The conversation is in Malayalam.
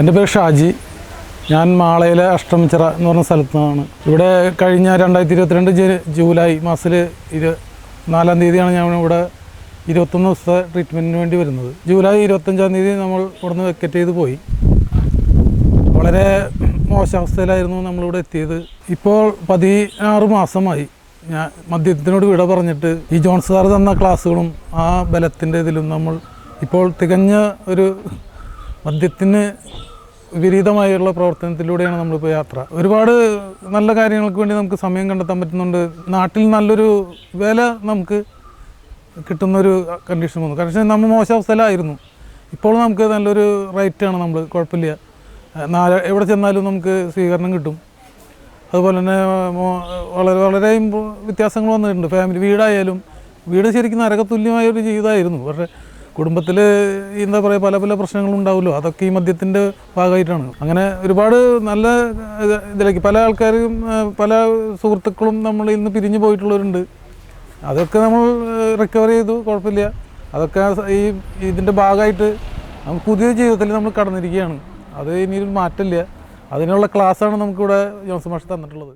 എന്റെ പേര് ഷാജി. ഞാൻ മാളയിലെ അഷ്ടമിച്ചിറ എന്ന് പറഞ്ഞ സ്ഥലത്തു നിന്നാണ് ഇവിടെ കഴിഞ്ഞ രണ്ടായിരത്തി ഇരുപത്തിരണ്ട് ജൂലൈ മാസത്തിൽ ഇരു നാലാം തീയതിയാണ് ഞാൻ ഇവിടെ ഇരുപത്തൊന്ന് ദിവസത്തെ ട്രീറ്റ്മെന്റിന് വേണ്ടി വരുന്നത്. ജൂലൈ ഇരുപത്തഞ്ചാം തീയതി നമ്മൾ ഇവിടുന്ന് വെക്കറ്റ് ചെയ്ത് പോയി. വളരെ മോശാവസ്ഥയിലായിരുന്നു നമ്മളിവിടെ എത്തിയത്. ഇപ്പോൾ പതിനാറ് മാസമായി ഞാൻ മദ്യത്തിനോട് വിട പറഞ്ഞിട്ട് ഈ ജോൺസ് സാർ തന്ന ക്ലാസ്സുകളും ആ ബലത്തിന്റെ ഇതിലും നമ്മൾ ഇപ്പോൾ തികഞ്ഞ ഒരു മദ്യത്തിന് വിപരീതമായുള്ള പ്രവർത്തനത്തിലൂടെയാണ് നമ്മളിപ്പോൾ യാത്ര. ഒരുപാട് നല്ല കാര്യങ്ങൾക്ക് വേണ്ടി നമുക്ക് സമയം കണ്ടെത്താൻ പറ്റുന്നുണ്ട്. നാട്ടിൽ നല്ലൊരു വില നമുക്ക് കിട്ടുന്നൊരു കണ്ടീഷൻ വന്നു. കാരണം നമ്മൾ മോശാവസ്ഥയിലായിരുന്നു ഇപ്പോൾ നമുക്ക് നല്ലൊരു റേറ്റാണ് നമ്മൾ കുഴപ്പമില്ല. നാല് എവിടെ ചെന്നാലും നമുക്ക് സ്വീകരണം കിട്ടും. അതുപോലെ തന്നെ വളരെ വളരെ വ്യത്യാസങ്ങൾ വന്നിട്ടുണ്ട്. ഫാമിലി വീടായാലും വീട് ശരിക്കും നരകതുല്യമായ ഒരു ജീവിതമായിരുന്നു. പക്ഷേ കുടുംബത്തിൽ എന്താ പറയുക പല പല പ്രശ്നങ്ങളും ഉണ്ടാവുമല്ലോ. അതൊക്കെ ഈ മദ്യത്തിന്റെ ഭാഗമായിട്ടാണ്. അങ്ങനെ ഒരുപാട് നല്ല ഇത് ഇതിലേക്ക് പല ആൾക്കാരും പല സുഹൃത്തുക്കളും നമ്മൾ ഇന്ന് പിരിഞ്ഞു പോയിട്ടുള്ളവരുണ്ട്. അതൊക്കെ നമ്മൾ റിക്കവർ ചെയ്തു. കുഴപ്പമില്ല. അതൊക്കെ ഈ ഇതിന്റെ ഭാഗമായിട്ട് നമുക്ക് പുതിയ ജീവിതത്തിൽ നമ്മൾ കടന്നിരിക്കുകയാണ്. അത് ഇനിയൊരു മാറ്റമില്ല. അതിനുള്ള ക്ലാസ്സാണ് നമുക്കിവിടെ ജോൺസൺ മാഷ് തന്നിട്ടുള്ളത്.